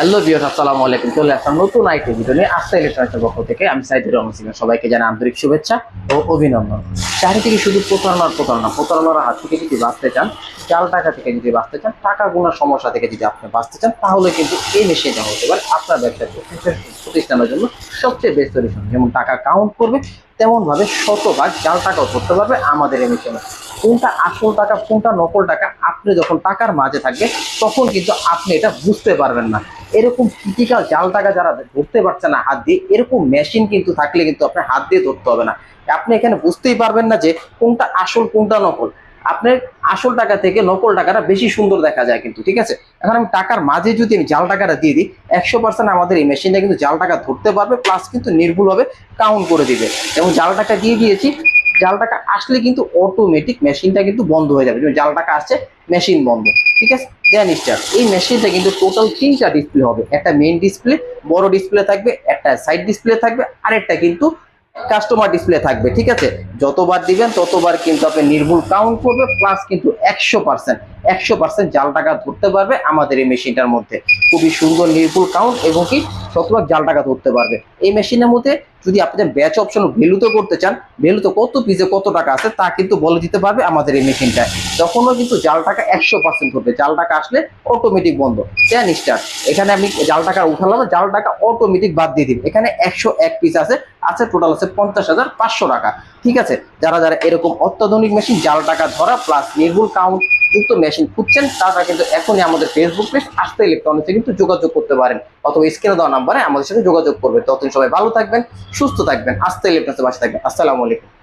Hello বিয়স আসসালামু আলাইকুম। চলে আসলাম নতুন আইটি ভিডিও নিয়ে। আস্থা ইলেকট্রনিক্সের পক্ষ থেকে আমি সাইদুর রহমান সিং সবাইকে জানাই আন্তরিক শুভেচ্ছা ও অভিনন্দন। চারিদিকে শুধু প্রতারণার প্রতারণা, প্রতারণার হাত থেকে যদি বাঁচতে চান, চাল টাকা থেকে যদি বাঁচতে চান, টাকা গুণার সমস্যা থেকে যদি আপনি বাঁচতে চান, তাহলে কিন্তু এই মেশিনটা হতে পারে আপনার ব্যবসা প্রতিষ্ঠানের জন্য সবচেয়ে বেস্ট সলিউশন যেমন টাকা কাউন্ট করবে তেমন ভাবে শতভাগ জাল টাকাও ধরতে পারবে আমাদের এই মেশিনে। কোনটা আসল টাকা, কোনটা নকল টাকা, আপনি যখন টাকার মাঝে থাকবে, তখন কিন্তু আপনি এটা বুঝতে পারবেন না। এরকম ক্রিটিক্যাল জাল টাকা যারা ধরতে পারছে না হাত দিয়ে, এরকম মেশিন কিন্তু থাকলে কিন্তু আপনার হাত দিয়ে ধরতে হবে না। আপনি এখানে বুঝতেই পারবেন না যে কোনটা আসল, কোনটা নকল। আপনার আসল টাকা থেকে নকল টাকাটা বেশি সুন্দর দেখা যায় কিন্তু, ঠিক আছে? এখন আমি টাকার মাঝে যদি আমি জাল টাকাটা দিয়ে দিই, একশো পার্সেন্ট আমাদের এই মেশিনটা কিন্তু জাল টাকা ধরতে পারবে প্লাস কিন্তু নির্ভুলভাবে কাউন্ট করে দিবে। এবং জাল টাকা দিয়ে দিয়েছি, জাল টাকা আসলে কিন্তু অটোমেটিক মেশিনটা কিন্তু বন্ধ হয়ে যাবে। জাল টাকা আসছে মেশিন বন্ধ, ঠিক আছে? দেন স্টার এই মেশিনটা কিন্তু টোটাল তিনটা ডিসপ্লে হবে। একটা মেইন ডিসপ্লে বড় ডিসপ্লে থাকবে, একটা সাইড ডিসপ্লে থাকবে, আরেকটা কিন্তু কাস্টমার ডিসপ্লে থাকবে, ঠিক আছে? যতবার দিবেন, ততবার কিন্তু আপনি নির্ভুল কাউন্ট করবে প্লাস কিন্তু একশো পার্সেন্ট একশো পার্সেন্ট জাল টাকা ধরতে পারবে আমাদের এই মেশিনটার মধ্যে। খুবই সুন্দর নির্ভুল কাউন্ট এবং কি শতভাগ জাল টাকা ধরতে পারবে। এই মেশিনের মধ্যে যদি আপনি ব্যাচ অপশন ভ্যালুতে করতে চান ভ্যালুতে কত পিসে কত টাকা আছে, তা কিন্তু বলে দিতে পারবে আমাদের এই মেশিনটায়। তখনও কিন্তু জাল টাকা একশো পার্সেন্ট ধরবে, জাল টাকা আসলে অটোমেটিক বন্ধ। দেন স্টার্ট এখানে আমি জাল টাকা উঠালাম, জাল টাকা অটোমেটিক বাদ দিয়ে দিন। এখানে একশো এক পিস আছে আছে টোটাল আছে পঞ্চাশ হাজার পাঁচশো টাকা। ঠিক আছে? যারা যারা এরকম অত্যাধুনিক মেশিন জাল, টাকা ধরা প্লাস নির্ভুল কাউন্ট যুক্ত মেশিন খুঁজছেন, তারা কিন্তু এখনই আমাদের ফেসবুক পেজ আস্তে ইলেকট্রনিক্সে কিন্তু যোগাযোগ করতে পারেন। অথবা স্ক্রিনে দেওয়া নাম্বারে আমাদের সাথে যোগাযোগ করবেন ততদিন সবাই ভালো থাকবেন, সুস্থ থাকবেন, আস্তে ইলেকট্রনিক্সে বাসে থাকবেন। আসসালামু আলাইকুম।